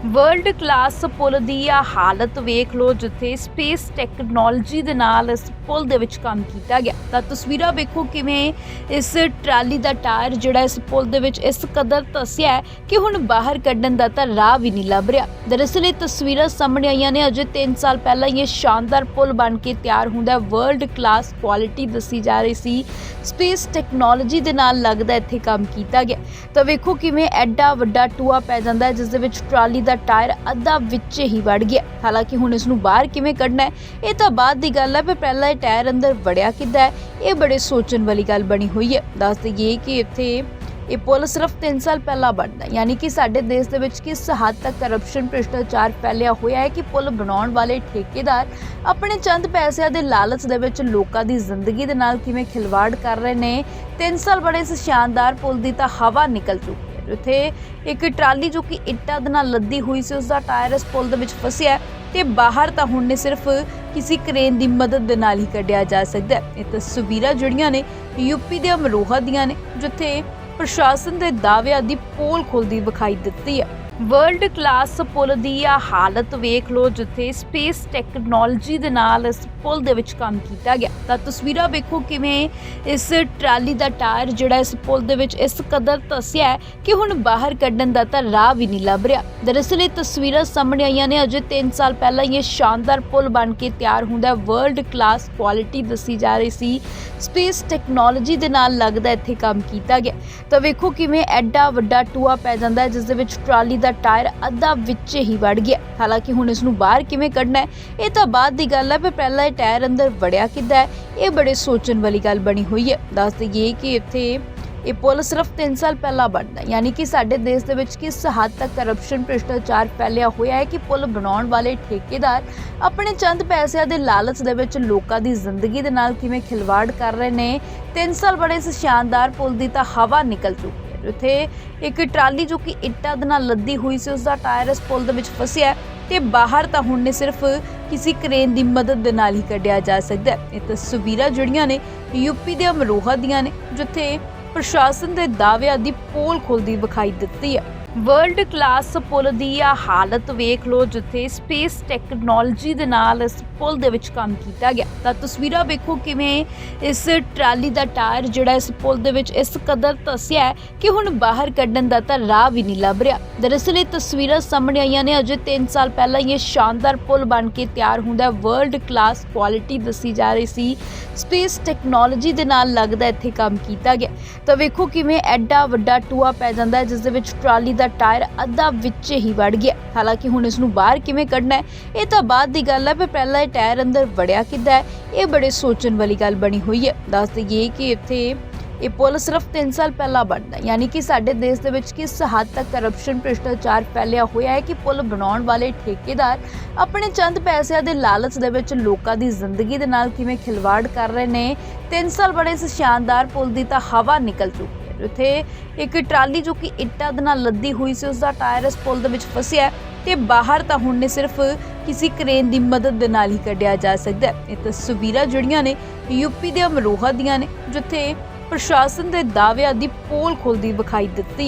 World class ਪੁਲ ਦੀ ਆ ਹਾਲਤ ਵੇਖ ਲਓ, ਜਿੱਥੇ ਸਪੇਸ ਟੈਕਨੋਲੋਜੀ ਦੇ ਨਾਲ ਇਸ ਪੁਲ ਦੇ ਵਿੱਚ ਕੰਮ ਕੀਤਾ ਗਿਆ। ਤਾਂ ਤਸਵੀਰਾਂ ਵੇਖੋ ਕਿਵੇਂ ਇਸ ਟਰਾਲੀ ਦਾ ਟਾਇਰ ਜਿਹੜਾ ਇਸ ਪੁਲ ਦੇ ਵਿੱਚ ਇਸ ਕਦਰ ਧਸਿਆ ਹੈ ਕਿ ਹੁਣ ਬਾਹਰ ਕੱਢਣ ਦਾ ਤਾਂ ਰਾਹ ਵੀ ਨਹੀਂ ਲੱਭ ਰਿਹਾ। ਦਰਅਸਲ ਇਹ ਤਸਵੀਰਾਂ ਸਾਹਮਣੇ ਆਈਆਂ ਨੇ, ਅਜੇ 3 ਸਾਲ ਪਹਿਲਾਂ ਇਹ ਸ਼ਾਨਦਾਰ ਪੁਲ ਬਣ ਕੇ ਤਿਆਰ ਹੁੰਦਾ ਵਰਲਡ ਕਲਾਸ ਕੁਆਲਿਟੀ ਦੱਸੀ ਜਾ ਰਹੀ ਸੀ। ਸਪੇਸ ਟੈਕਨੋਲੋਜੀ ਦੇ ਨਾਲ ਲੱਗਦਾ ਇੱਥੇ ਕੰਮ ਕੀਤਾ ਗਿਆ। ਤਾਂ ਵੇਖੋ ਕਿਵੇਂ ਐਡਾ ਵੱਡਾ ਟੂਆ ਪੈ ਜਾਂਦਾ ਜਿਸ ਦੇ ਵਿੱਚ ਟਰਾਲੀ ਦਾ ਟਾਇਰ ਅੱਧਾ ਵਿੱਚ ਹੀ ਵੜ ਗਿਆ। ਹਾਲਾਂਕਿ ਹੁਣ ਇਸ ਨੂੰ ਬਾਹਰ ਕਿਵੇਂ ਕੱਢਣਾ ਹੈ, ਇਹ ਤਾਂ ਬਾਅਦ ਦੀ ਗੱਲ ਹੈ, ਪਰ ਪਹਿਲਾਂ ਇਹ ਟਾਇਰ ਅੰਦਰ ਵੜਿਆ ਕਿੱਦਾਂ ਹੈ, ਇਹ ਬੜੇ ਸੋਚਣ ਵਾਲੀ ਗੱਲ ਬਣੀ ਹੋਈ ਹੈ। ਦੱਸ ਦਈਏ ਕਿ ਇੱਥੇ ਇਹ ਪੁਲ ਸਿਰਫ 3 ਸਾਲ ਪਹਿਲਾਂ ਬਣਦਾ ਯਾਨੀ ਕਿ ਸਾਡੇ ਦੇਸ਼ ਦੇ ਵਿੱਚ ਕਿਸ ਹੱਦ ਤੱਕ ਕਰਪਸ਼ਨ ਭ੍ਰਿਸ਼ਟਾਚਾਰ ਫੈਲਿਆ ਹੋਇਆ ਹੈ ਕਿ ਪੁਲ ਬਣਾਉਣ ਵਾਲੇ ਠੇਕੇਦਾਰ ਆਪਣੇ ਚੰਦ ਪੈਸਿਆਂ ਦੇ ਲਾਲਚ ਦੇ ਵਿੱਚ ਲੋਕਾਂ ਦੀ ਜ਼ਿੰਦਗੀ ਦੇ ਨਾਲ ਕਿਵੇਂ ਖਿਲਵਾੜ ਕਰ ਰਹੇ ਨੇ 3 ਸਾਲ ਬੜੇ ਇਸ ਸ਼ਾਨਦਾਰ ਪੁਲ ਦੀ ਤਾਂ ਹਵਾ ਨਿਕਲ ਚੁੱਕੀ ਹੈ ਇੱਕ ਟਰਾਲੀ ਜੋ ਕਿ ਇੱਟਾਂ ਦੇ ਨਾਲ ਲੱਦੀ ਹੋਈ ਸੀ ਉਸ ਦਾ ਟਾਇਰ ਇਸ ਪੁਲ ਦੇ ਵਿੱਚ ਫਸਿਆ ਤੇ ਬਾਹਰ ਤਾਂ ਹੁਣ ਨੇ ਸਿਰਫ ਕਿਸੇ ਕ੍ਰੇਨ ਦੀ ਮਦਦ ਦੇ ਨਾਲ ਹੀ ਕੱਢਿਆ ਜਾ ਸਕਦਾ ਹੈ। ਇਹ ਤਸਵੀਰਾਂ ਜਿਹੜੀਆਂ ਨੇ ਯੂਪੀ ਦੇ ਅਮਰੋਹਾ ਦੀਆਂ ਨੇ, ਜਿੱਥੇ ਪ੍ਰਸ਼ਾਸਨ ਦੇ ਦਾਅਵਿਆਂ ਦੀ ਪੋਲ ਖੁੱਲਦੀ ਵਿਖਾਈ ਦਿੱਤੀ ਹੈ। ਵਰਲਡ ਕਲਾਸ ਪੁਲ ਦੀ ਆ ਹਾਲਤ ਵੇਖ ਲਓ, ਜਿੱਥੇ ਸਪੇਸ ਟੈਕਨੋਲੋਜੀ ਦੇ ਨਾਲ ਇਸ ਪੁਲ ਦੇ ਵਿੱਚ ਕੰਮ ਕੀਤਾ ਗਿਆ। ਤਾਂ ਤਸਵੀਰਾਂ ਵੇਖੋ ਕਿਵੇਂ ਇਸ ਟਰਾਲੀ ਦਾ ਟਾਇਰ ਜਿਹੜਾ ਇਸ ਪੁਲ ਦੇ ਵਿੱਚ ਇਸ ਕਦਰ ਧਸਿਆ ਕਿ ਹੁਣ ਬਾਹਰ ਕੱਢਣ ਦਾ ਤਾਂ ਰਾਹ ਵੀ ਨਹੀਂ ਲੱਭ ਰਿਹਾ। ਦਰਅਸਲ ਇਹ ਤਸਵੀਰਾਂ ਸਾਹਮਣੇ ਆਈਆਂ ਨੇ, ਅਜੇ 3 ਸਾਲ ਪਹਿਲਾਂ ਇਹ ਸ਼ਾਨਦਾਰ ਪੁਲ ਬਣ ਕੇ ਤਿਆਰ ਹੁੰਦਾ ਵਰਲਡ ਕਲਾਸ ਕੁਆਲਿਟੀ ਦੱਸੀ ਜਾ ਰਹੀ ਸੀ। ਸਪੇਸ ਟੈਕਨੋਲੋਜੀ ਦੇ ਨਾਲ ਲੱਗਦਾ ਇੱਥੇ ਕੰਮ ਕੀਤਾ ਗਿਆ। ਤਾਂ ਵੇਖੋ ਕਿਵੇਂ ਐਡਾ ਵੱਡਾ ਟੂਆ ਪੈ ਜਾਂਦਾ ਜਿਸ ਦੇ ਵਿੱਚ ਟਰਾਲੀ ਦਾ ਟਾਇਰ ਅੱਧਾ ਵਿੱਚ ਹੀ ਵੜ ਗਿਆ। ਹਾਲਾਂਕਿ ਹੁਣ ਇਸ ਨੂੰ ਬਾਹਰ ਕਿਵੇਂ ਕੱਢਣਾ ਹੈ, ਇਹ ਤਾਂ ਬਾਅਦ ਦੀ ਗੱਲ ਹੈ ਪਰ ਪਹਿਲਾਂ ਇਹ ਟਾਇਰ ਅੰਦਰ ਵੜਿਆ ਕਿੱਦਾਂ ਹੈ, ਇਹ ਬੜੇ ਸੋਚਣ ਵਾਲੀ ਗੱਲ ਬਣੀ ਹੋਈ ਹੈ। ਦੱਸ ਦਈਏ ਕਿ ਇੱਥੇ ਇਹ ਪੁਲ ਸਿਰਫ 3 ਸਾਲ ਪਹਿਲਾਂ ਬਣਦਾ ਯਾਨੀ ਕਿ ਸਾਡੇ ਦੇਸ਼ ਦੇ ਵਿੱਚ ਕਿਸ ਹੱਦ ਤੱਕ ਕਰਪਸ਼ਨ ਭ੍ਰਿਸ਼ਟਾਚਾਰ ਫੈਲਿਆ ਹੋਇਆ ਹੈ ਕਿ ਪੁਲ ਬਣਾਉਣ ਵਾਲੇ ਠੇਕੇਦਾਰ ਆਪਣੇ ਚੰਦ ਪੈਸਿਆਂ ਦੇ ਲਾਲਚ ਦੇ ਵਿੱਚ ਲੋਕਾਂ ਦੀ ਜ਼ਿੰਦਗੀ ਦੇ ਨਾਲ ਕਿਵੇਂ ਖਿਲਵਾੜ ਕਰ ਰਹੇ ਨੇ 3 ਸਾਲ ਬੜੇ ਇਸ ਸ਼ਾਨਦਾਰ ਪੁਲ ਦੀ ਤਾਂ ਹਵਾ ਨਿਕਲ ਚੁੱਕੀ ਹੈ ਉੱਥੇ ਇੱਕ ਟਰਾਲੀ ਜੋ ਕਿ ਇੱਟਾਂ ਦੇ ਨਾਲ ਲੱਦੀ ਹੋਈ ਸੀ ਉਸ ਦਾ ਟਾਇਰ ਇਸ ਪੁਲ ਦੇ ਵਿੱਚ ਫਸਿਆ ਹੈ ਤੇ ਬਾਹਰ ਤਾਂ ਹੁਣ ਨੇ ਸਿਰਫ ਕਿਸੇ ਕ੍ਰੇਨ ਦੀ ਮਦਦ ਦੇ ਨਾਲ ਹੀ ਕੱਢਿਆ ਜਾ ਸਕਦਾ ਹੈ। ਇਹ ਤਸਵੀਰਾਂ ਜਿਹੜੀਆਂ ਨੇ, ਯੂਪੀ ਦੇ ਅਮਰੋਹਾ ਦੀਆਂ ਨੇ, ਜਿੱਥੇ ਪ੍ਰਸ਼ਾਸਨ ਦੇ ਦਾਅਵਿਆਂ ਦੀ ਪੋਲ ਖੁੱਲਦੀ ਵਿਖਾਈ ਦਿੱਤੀ ਹੈ। ਵਰਲਡ ਕਲਾਸ ਪੁਲ ਦੀ ਆ ਹਾਲਤ ਵੇਖ ਲਓ, ਜਿੱਥੇ ਸਪੇਸ ਟੈਕਨੋਲੋਜੀ ਦੇ ਨਾਲ ਇਸ ਪੁਲ ਦੇ ਵਿੱਚ ਕੰਮ ਕੀਤਾ ਗਿਆ। ਤਾਂ ਤਸਵੀਰਾਂ ਵੇਖੋ ਕਿਵੇਂ ਇਸ ਟਰਾਲੀ ਦਾ ਟਾਇਰ ਜਿਹੜਾ ਇਸ ਪੁਲ ਦੇ ਵਿੱਚ ਇਸ ਕਦਰ ਤਸਿਆ ਕਿ ਹੁਣ ਬਾਹਰ ਕੱਢਣ ਦਾ ਤਾਂ ਰਾਹ ਵੀ ਨਹੀਂ ਲੱਭ ਰਿਹਾ। ਦਰਅਸਲ ਇਹ ਤਸਵੀਰਾਂ ਸਾਹਮਣੇ ਆਈਆਂ ਨੇ, ਅਜੇ 3 ਸਾਲ ਪਹਿਲਾਂ ਇਹ ਸ਼ਾਨਦਾਰ ਪੁਲ ਬਣ ਕੇ ਤਿਆਰ ਹੁੰਦਾ ਵਰਲਡ ਕਲਾਸ ਕੁਆਲਿਟੀ ਦੱਸੀ ਜਾ ਰਹੀ ਸੀ। ਸਪੇਸ ਟੈਕਨੋਲੋਜੀ ਦੇ ਨਾਲ ਲੱਗਦਾ ਇੱਥੇ ਕੰਮ ਕੀਤਾ ਗਿਆ। ਤਾਂ ਵੇਖੋ ਕਿਵੇਂ ਐਡਾ ਵੱਡਾ ਟੂਆ ਪੈ ਜਾਂਦਾ ਜਿਸ ਦੇ ਵਿੱਚ ਟਰਾਲੀ ਦਾ ਟਾਇਰ ਅੱਧਾ ਵਿੱਚ ਹੀ ਵੜ ਗਿਆ। ਹਾਲਾਂਕਿ ਹੁਣ ਇਸ ਨੂੰ ਬਾਹਰ ਕਿਵੇਂ ਕੱਢਣਾ ਹੈ, ਇਹ ਤਾਂ ਬਾਅਦ ਦੀ ਗੱਲ ਹੈ, ਪਰ ਪਹਿਲਾਂ ਇਹ ਟਾਇਰ ਅੰਦਰ ਵੜਿਆ ਕਿੱਦਾਂ ਹੈ, ਇਹ ਬੜੇ ਸੋਚਣ ਵਾਲੀ ਗੱਲ ਬਣੀ ਹੋਈ ਹੈ। ਦੱਸ ਦਈਏ ਕਿ ਇੱਥੇ ਇਹ ਪੁਲ ਸਿਰਫ 3 ਸਾਲ ਪਹਿਲਾਂ ਬਣਦਾ ਯਾਨੀ ਕਿ ਸਾਡੇ ਦੇਸ਼ ਦੇ ਵਿੱਚ ਕਿਸ ਹੱਦ ਤੱਕ ਕਰਪਸ਼ਨ ਭ੍ਰਿਸ਼ਟਾਚਾਰ ਫੈਲਿਆ ਹੋਇਆ ਹੈ ਕਿ ਪੁਲ ਬਣਾਉਣ ਵਾਲੇ ਠੇਕੇਦਾਰ ਆਪਣੇ ਚੰਦ ਪੈਸਿਆਂ ਦੇ ਲਾਲਚ ਦੇ ਵਿੱਚ ਲੋਕਾਂ ਦੀ ਜ਼ਿੰਦਗੀ ਦੇ ਨਾਲ ਕਿਵੇਂ ਖਿਲਵਾੜ ਕਰ ਰਹੇ ਨੇ 3 ਸਾਲ ਬੜੇ ਇਸ ਸ਼ਾਨਦਾਰ ਪੁਲ ਦੀ ਤਾਂ ਹਵਾ ਨਿਕਲ ਚੁੱਕੀ ਹੈ ਉੱਥੇ ਇੱਕ ਟਰਾਲੀ ਜੋ ਕਿ ਇੱਟਾਂ ਦੇ ਨਾਲ ਲੱਦੀ ਹੋਈ ਸੀ ਉਸ ਦਾ ਟਾਇਰ ਇਸ ਪੁਲ ਦੇ ਵਿੱਚ ਫਸਿਆ ਹੈ ਤੇ ਬਾਹਰ ਤਾਂ ਹੁਣ ਨੇ ਸਿਰਫ ਕਿਸੇ ਕ੍ਰੇਨ ਦੀ ਮਦਦ ਦੇ ਨਾਲ ਹੀ ਕੱਢਿਆ ਜਾ ਸਕਦਾ ਹੈ। ਇਹ ਤਸਵੀਰਾਂ ਜਿਹੜੀਆਂ ਨੇ ਯੂਪੀ ਦੇ ਅਮਰੋਹਾ ਦੀਆਂ ਨੇ, ਜਿੱਥੇ ਪ੍ਰਸ਼ਾਸਨ ਦੇ ਦਾਅਵਿਆਂ ਦੀ ਪੋਲ ਖੁੱਲਦੀ ਵਿਖਾਈ ਦਿੱਤੀ ਹੈ।